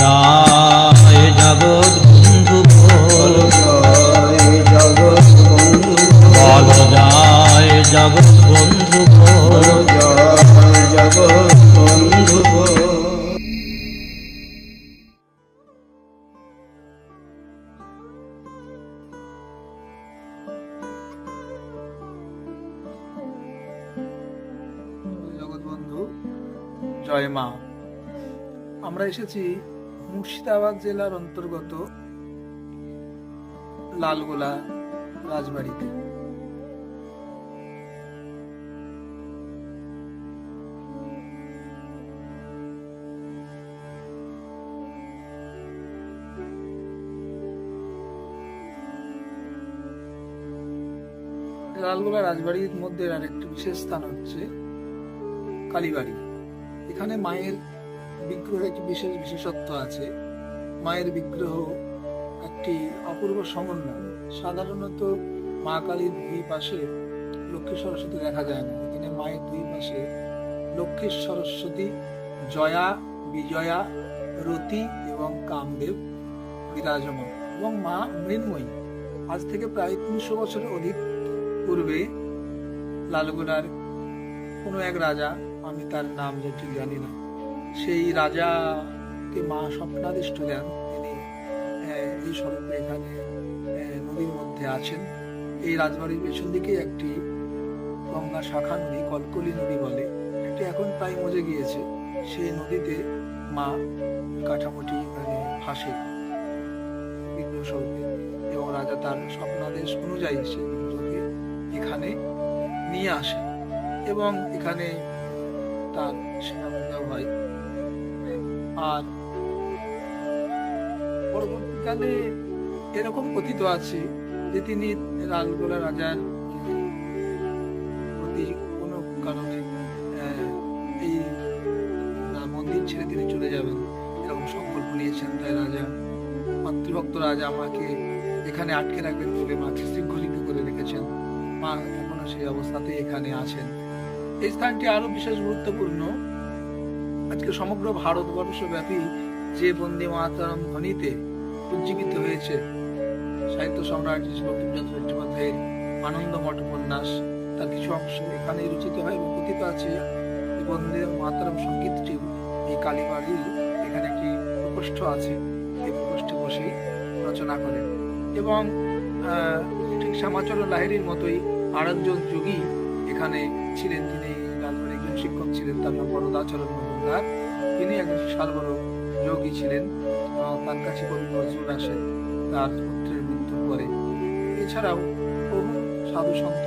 জয় জগৎ বন্ধু বল। বল জয় জগৎ বন্ধু বল। জগৎ বন্ধু, জয় মা। আমরা এসেছি মুর্শিদাবাদ জেলার অন্তর্গত লালগোলা রাজবাড়িতে। লালগোলা রাজবাড়ির মধ্যে আর একটি বিশেষ স্থান হচ্ছে কালীবাড়ি। এখানে মায়ের বিগ্রহের একটি বিশেষ বিশেষত্ব আছে। মায়ের বিগ্রহ একটি অপূর্ব সমন্বয়। সাধারণত মা কালীর দুই পাশে লক্ষ্মী সরস্বতী দেখা যায় না। এখানে মায়ের দুই পাশে লক্ষ্মী সরস্বতী, জয়া, বিজয়া, রতি এবং কামদেব বিরাজমান। এবং মা মৃন্ময়ী। আজ থেকে প্রায় তিনশো বছরের অধিক পূর্বে লালগোলার কোনো এক রাজা, আমি তার নাম যে ঠিক জানি না। সেই রাজাকে মা স্বপ্নাদিষ্ট দেন তিনি এই স্বরূপে এখানে নদীর মধ্যে আছেন। এই রাজবাড়ির পেছন দিকে একটি গঙ্গা শাখা নদী, কলকলি নদী বলে। এটি এখন প্রায় মজে গিয়েছে। সেই নদীতে মা কাঠামোটি এখানে ভাসে। বিগ্রহ স্বরূপে। এবং রাজা তার স্বপ্নাদেশ অনুযায়ী সে বিগ্রহকে এখানে নিয়ে আসেন। এবং এখানে তার সেবা হয়। আর পরবর্তীকালে এরকম কথিত আছে যে তিনি লালগোলা রাজার প্রতি কোনো কারণে এই মন্দির ছেড়ে তিনি চলে যাবেন। এরকম সংকল্প নিয়েছেন তাই রাজা, মাতৃভক্ত রাজা আমাকে এখানে আটকে রাখবেন বলে মাকে শৃঙ্খলিত করে রেখেছেন। মা এখনও সেই অবস্থাতেই এখানে আছেন। এই স্থানটি আরও বিশেষ গুরুত্বপূর্ণ আজকে সমগ্র ভারতবর্ষ ব্যাপী যে বন্দে মাতারাম ধ্বনিতে উজ্জীবিত হয়েছে, সাহিত্য সম্রাট বঙ্কিমচন্দ্র চট্টোপাধ্যায়ের আনন্দমঠ উপন্যাস, তার কিছু অংশ এখানে রচিত হয় এবং কথিত আছে। বন্দে মাতারাম সঙ্গীতটি এই কালীবাড়ির এখানে একটি প্রকোষ্ঠ আছে। এই প্রকোষ্ঠে বসেই রচনা করেন। এবং ঠিক শ্যামাচরণ লাহিড়ির মতোই আরেকজন যোগী এখানে ছিলেন। তিনি একজন শিক্ষক ছিলেন, তার নাম বরদাচরণ মজুমদার। তিনি একজন বড় যোগী ছিলেন তার কাছে কবি নজরুল আসেন তার পুত্রের মৃত্যুর পরে। এছাড়াও বহু সাধু সন্ত